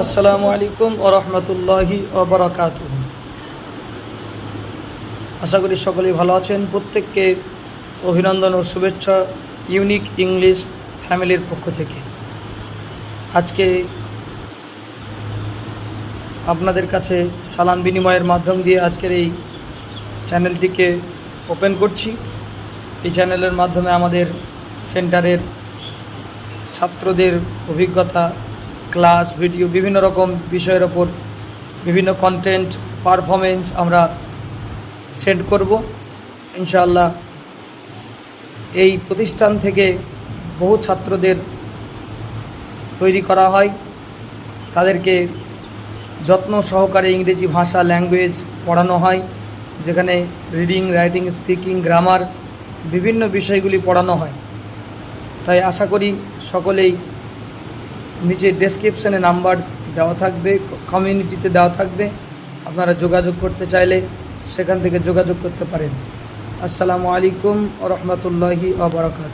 আসসালামু আলাইকুম ও রহমতুল্লাহি ওবরাকাত আশা করি সকলেই ভালো আছেন। প্রত্যেককে অভিনন্দন ও শুভেচ্ছা ইউনিক ইংলিশ ফ্যামিলির পক্ষ থেকে। আজকে আপনাদের কাছে সালাম বিনিময়ের মাধ্যম দিয়ে আজকের এই চ্যানেলটিকে ওপেন করছি। এই চ্যানেলের মাধ্যমে আমাদের সেন্টারের ছাত্রদের অভিজ্ঞতা ক্লাস ভিডিও বিভিন্ন রকম বিষয়ের ওপর বিভিন্ন কন্টেন্ট পারফরমেন্স আমরা সেন্ড করব। ইনশাআল্লাহ এই প্রতিষ্ঠান থেকে বহু ছাত্রদের তৈরি করা হয়। তাদেরকে যত্ন সহকারে ইংরেজি ভাষা ল্যাঙ্গুয়েজ পড়ানো হয়। যেখানে রিডিং রাইটিং স্পিকিং গ্রামার বিভিন্ন বিষয়গুলি পড়ানো হয়। তাই আশা করি সকলেই নিচে ডেসক্রিপশানে নাম্বার দেওয়া থাকবে কমিউনিটিতে দেওয়া থাকবে। আপনারা যোগাযোগ করতে চাইলে সেখান থেকে যোগাযোগ করতে পারেন। আসসালামু আলাইকুম রহমতুল্লাহি আবরকাত